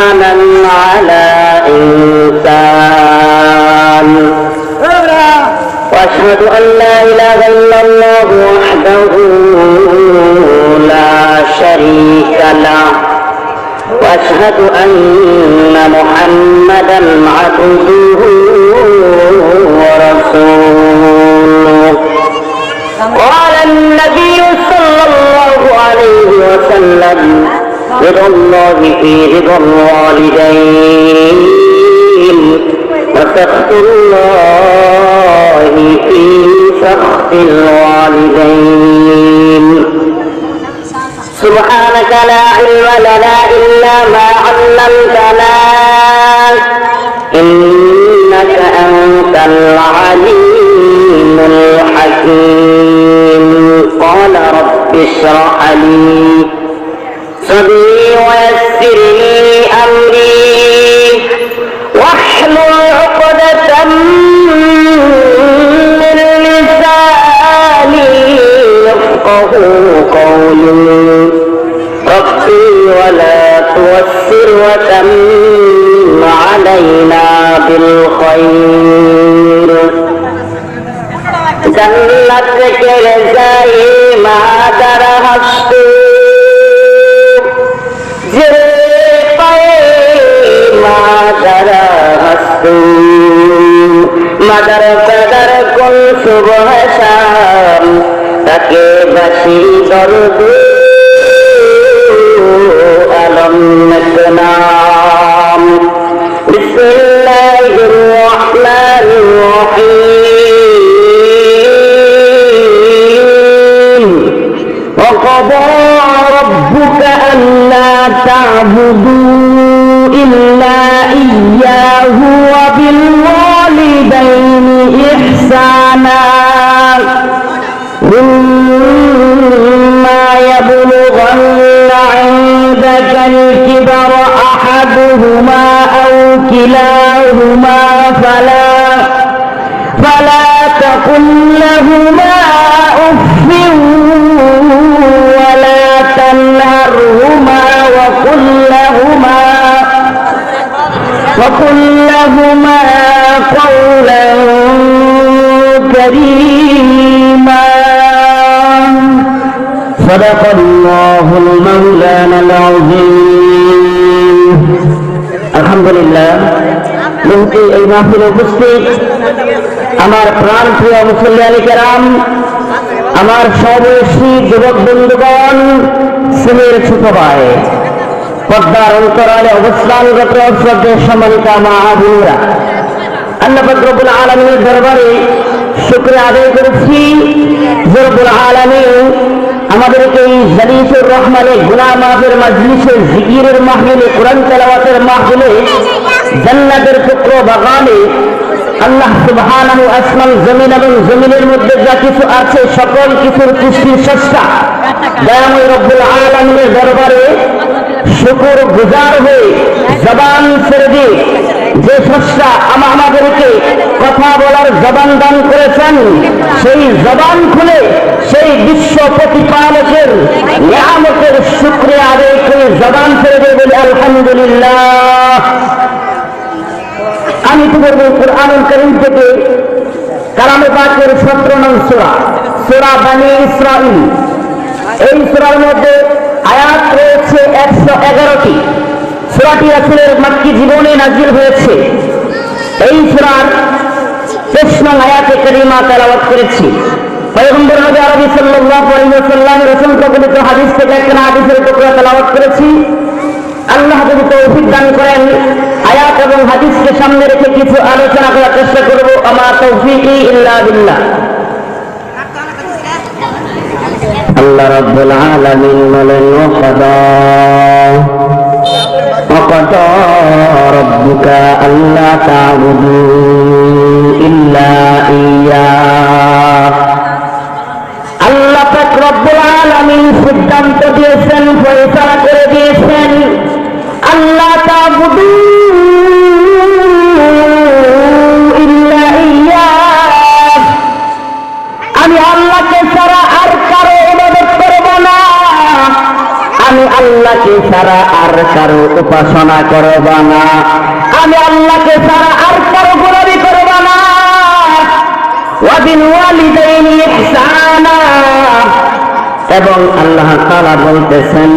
وإنسانا على إنسان. وأشهد أن لا إله إلا الله وحده لا شريك له. وأشهد أن محمدا عبده ورسوله. رضا الله في رضا الوالدين. وسخط الله في سخط الوالدين. سبحانك لا علم لنا إلا ما علمتنا. إنك أنت العليم الحكيم. قال رب اشرح لي صدري ويسر لي أمري. واحلل عقدة من لساني يفقه قولي. ربي ولا توسر وتم علينا بالخير. جنتك رزاي ما درهست mother পাদার কোন শুভ হাসান তাকে বাসি দরদে إما يبلغن عندك الكبر أحدهما أو كلاهما فلا فلا تقل لهما أف ولا تنهرهما وقل لهما وقل لهما صدق الله المولانا العظيم الحمد لله মুহূর্তে এই মাহফিলে উপস্থিত আমার প্রাণ প্রিয় মুসল্লিয়ানি কেরাম আমার সবয়সী যুবক বন্ধুগণ সুমের ছোট ভাই পদ্মার অন্তরালে অবস্থানগত শ্রদ্ধের সম্মানিত মা আবুরা আল্লাহ ফকরবুল আলমীর দরবারে শুক্রিয়া আদায় করেছি জরবুল আলমী আমাদেরকে এই জালিসুর রহমানের গুনা মাহের মাজলিসে জিকিরের মাহবিলে কোরআন তেলাওয়াতের মাহবিলে জান্নাতের পুত্র বাগানে আল্লাহ সুবহানাহু আসমান, জমিন এবং জমিনের মধ্যে যা কিছু আছে, সকল কিছুর পুষ্টির সস্তা দয়াময় রব্বুল আলমিনের দরবারে শুকুর গুজার হয়ে জবান ছেড়ে দিয়ে যে স্রষ্টা আমাদেরকে কথা বলার জবান দান করেছেন, সেই জবান খুলে সেই বিশ্ব প্রতিপালকের নিয়ামতের শুক্রিয়া আদায় জবান দিয়ে বলি, আলহামদুলিল্লাহ। আমি তো বলব কোরআনুল করিম থেকে কালামে পাকের সতেরো নং সোরা সোরা বানি ইসরাইল এই সোরার মধ্যে আয়াত রয়েছে একশো এগারোটি। সোরাটি আসলের মাক্কি জীবনে নাজির হয়েছে। এই সোরার নং আয়াতে করিমা তেলাওয়াত করেছি। পয়গম্বর নবী আরবি সাল্লাল্লাহু আলাইহি ওয়াসাল্লামের অসংখ্য গলিত হাদিস থেকে একটা হাদিসের টুকরা তেলাওয়াত করেছি। আল্লাহ যদি তৌফিক করেন, আয়াত এবং হাদিসকে সামনে রেখে কিছু আলোচনা করার চেষ্টা করব। আমার তৌফিক ইল্লা বিল্লাহ। আল্লাহ রাব্বুল আলামিন বলেন ওয়াকাদা রাব্বুকা আল্লা তা'বুদু ইল্লা ইয়্যাহ আল্লাহ পাক রব্বুল আলামিন সিদ্ধান্ত দিয়েছেন, ফয়সালা করে দিয়েছেন। আল্লাহ তা'বুদু ইল্লা ইয়্যাহ আমি আল্লাহকে ছাড়া আর কারও ইবাদত করব না। আমি আল্লাহকে ছাড়া কারও উপাসনা করবা না। আমি আল্লাহকে ছাড়া আর কারও গোলামি করবা না। এবং আল্লাহ তালা বলতেছেন,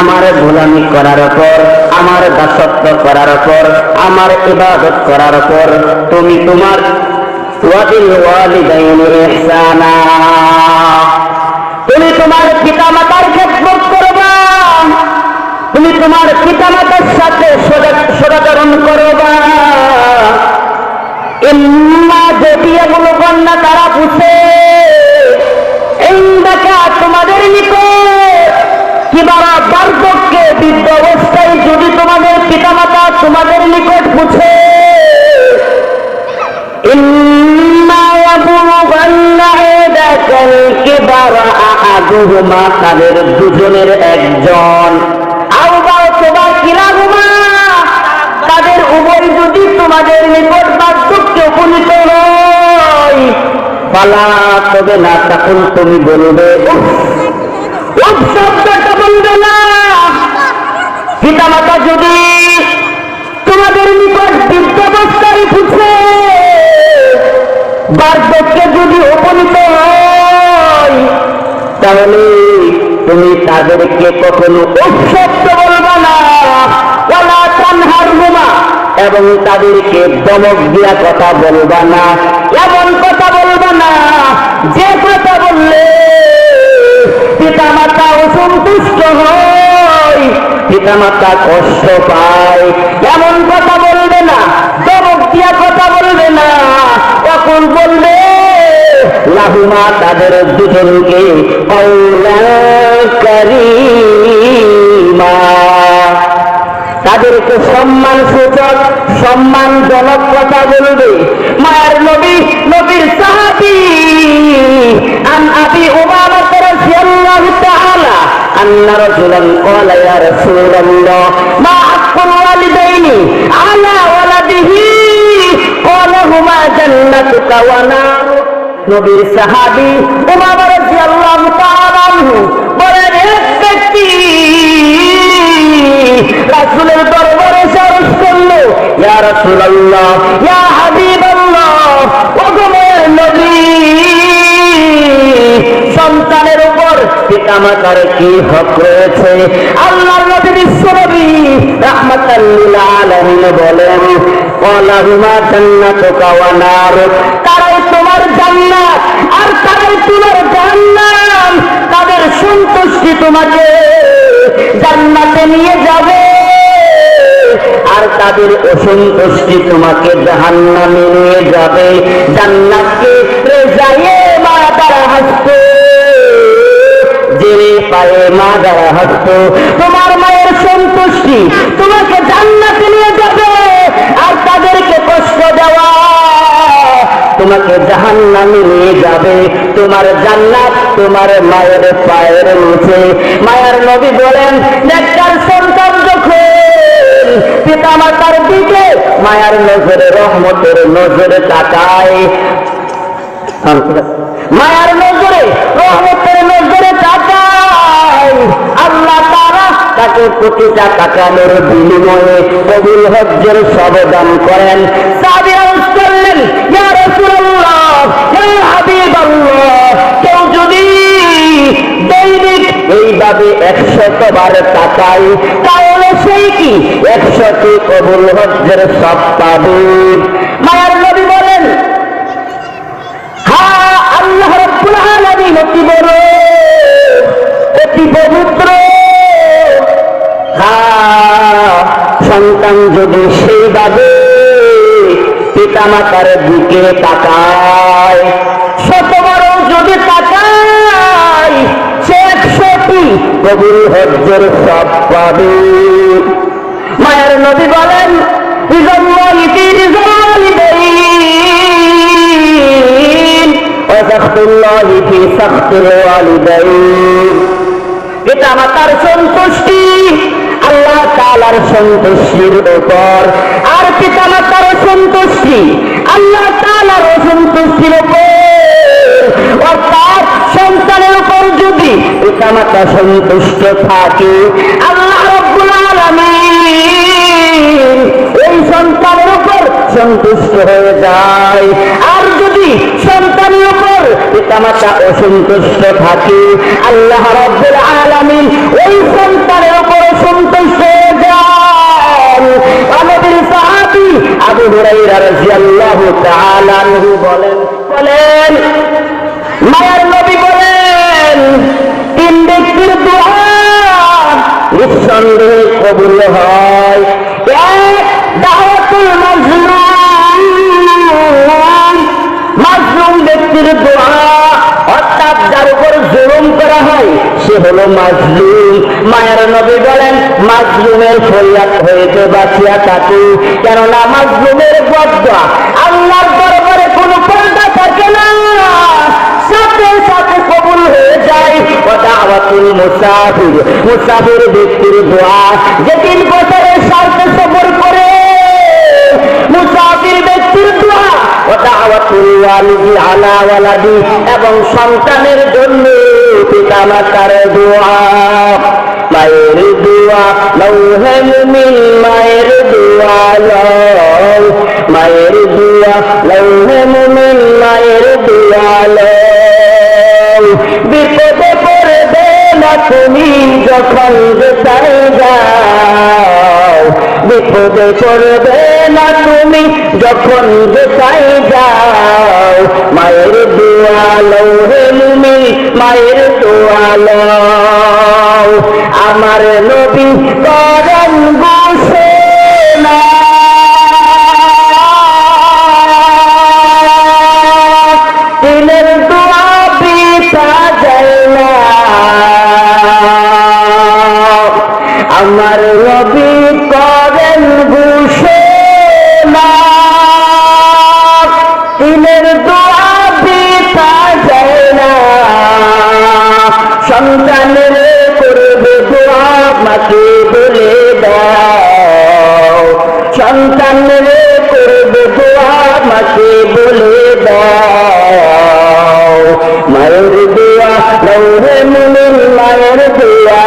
আমার গোলামি করার ওপর আমার দাসত্ব করার ওপর আমার ইবাদত করার ওপর তুমি তোমার তুমি তোমার পিতা মাতার ক্ষেত্র তুমি তোমার পিতামাতার সাথে সদাচরণ করো বা যদি এগুলো কন্যা তারা পুষে এই দেখা তোমাদের নিকট কিবারা বার্ধক্যে বৃদ্ধ অবস্থায় যদি তোমাদের পিতামাতা তোমাদের নিকট বুঝে দুজনের একজন। তোমাদের নিকট বার্ধক্যে উপনীত নয়। পালা তবে না, তখন তুমি বলবে শব্দটা বলবে না। পিতামাতা যদি তোমাদের নিকট বৃদ্ধাবস্থায় পুছে বার্ধক্যে যদি উপনীত হয়, তাহলে তুমি তাদেরকে কখনো উৎসব্দ এবং তাদেরকে দমক দিয়া কথা বলবা না। এমন কথা বলবা না, যে কথা বললে পিতা মাতা অসন্তুষ্ট হয় পিতা মাতা কষ্ট পায়। এমন কথা বলবে না, দমক দিয়া কথা বলবে না। তখন বলবে, লাহুমা, তাদের দুজনকে করিমা। তাদেরকে সম্মান সূচক সম্মানজনক কথা বলবে। মায়ের নবী, নবীর সাহাবি। আন আবি উমামা রাদিয়াল্লাহু তাআলা আন্না রাজুলান ক্বালা ইয়া রাসূলুল্লাহ, মা হাক্কুল ওয়ালিদাইনি আলা ওয়ালাদিহি ক্বালা হুমা জান্নাতুকা ওয়া নারুক নবীর সাহাবি উমামা সন্তানের উপর কি হক রয়েছে? আল্লাহ তোমার আর তোমার তাদের সন্তুষ্টি তোমাকে জান্নাতে নিয়ে যাবে। আর তাদের অসন্তুষ্টি তোমাকে জাহান্নামে নিয়ে যাবে। জান্নাতকে রেজায়ে মা হাসতে। জেনে পায়ে মা হাসত। তোমার মায়ের সন্তুষ্টি তোমাকে জান্নাতে নিয়ে যাবে আর তাদেরকে কষ্ট দেওয়া তোমাকে জাহান নামে নিয়ে যাবে। তোমার জান্নাত তোমার মায়ের পায়ের নিচে। মায়ের নবী বলেন যখন পিতা মাতার দিকে। মায়ার নজরে, রহমতের নজরে তাকায় মায়ার নজরে, রহমতের নজরে তাকায় আল্লাহ তারা তাকে প্রতিটা তাকানোর বিনিময়ে কবিল হজ্জের সবদান করেন। সাবিয়া করলেন, ইয়া রাসূলুল্লাহ, ইয়া হাবিবাল্লাহ এইভাবে একশত বার তাহলে সেই কি একশত কবুল হজ্জের সব পাবে নবী বলেন হ্যাঁ আল্লাহ রব্বুল আলামিন অতি বড়, অতি পবিত্র। হ্যাঁ যদি সেইভাবে পিতা মাতার দিকে তাকায়, শতবারও যদি তাকায়, সে একশোটি কবুল হজ্জের সব পাবে মায়ের নবী বলেন ওয়ালিদাইন। পিতা মাতার সন্তুষ্টি, আল্লাহ তালার সন্তুষ্টির উপর। আর পিতা মাতার সন্তুষ্টি? আল্লাহ তালার অসন্তুষ্টির উপর। অর্থাৎ সন্তানের উপর যদি পিতা মাতা সন্তুষ্ট থাকে সন্তুষ্ট হয়ে যায়। আর যদি সন্তানের উপর পিতামাতা অসন্তুষ্ট থাকে, আল্লাহ রব্বুল আলামিন ওই সন্তানের উপর সন্তুষ্ট হয়ে যান। আমাদের সাহাবী আবু হুরাইরা রাদিয়াল্লাহু তাআলা আনহু বলেন বলেন, মায়ার নবী বলেন, তিন ব্যক্তির দোয়া নিঃসন্দেহে কবুল হয়। মাজলুম দোয়া, অর্থাৎ যার উপর জুলুম করা হয়, সে হলো মাজলুম। মায়ের নবী বলেন, মাজলুমের ফরিয়াদ হয়েছে, বাঁচিয়া থাকে। কেননা মাজলুমের বদয়া আল্লাহর দরবারে কোনো পর্দা থাকে না। সাথে সাথে কবুল হয়ে যায়। মুসাফির মুসাফির ব্যক্তির দোয়া। যে তিন বছরের সাথে এবং সন্তানের জন্য পিতা মাতার দোয়া। মায়ের দোয়া লৌহে মুমিন মায়ের দোয়া মায়ের দোয়া বিপদে পড়বে না তুমি, যখন যেতাই যাও, মায়ের দোয়ালো হে মুমি, মায়ের দোয়ালো আমার নবী করেন মাকে বলে দাও। সন্তানের করবে দোয়া মাকে বলে দাও। মায়ের দোয়া লৌহে মুমিন মায়ের দোয়া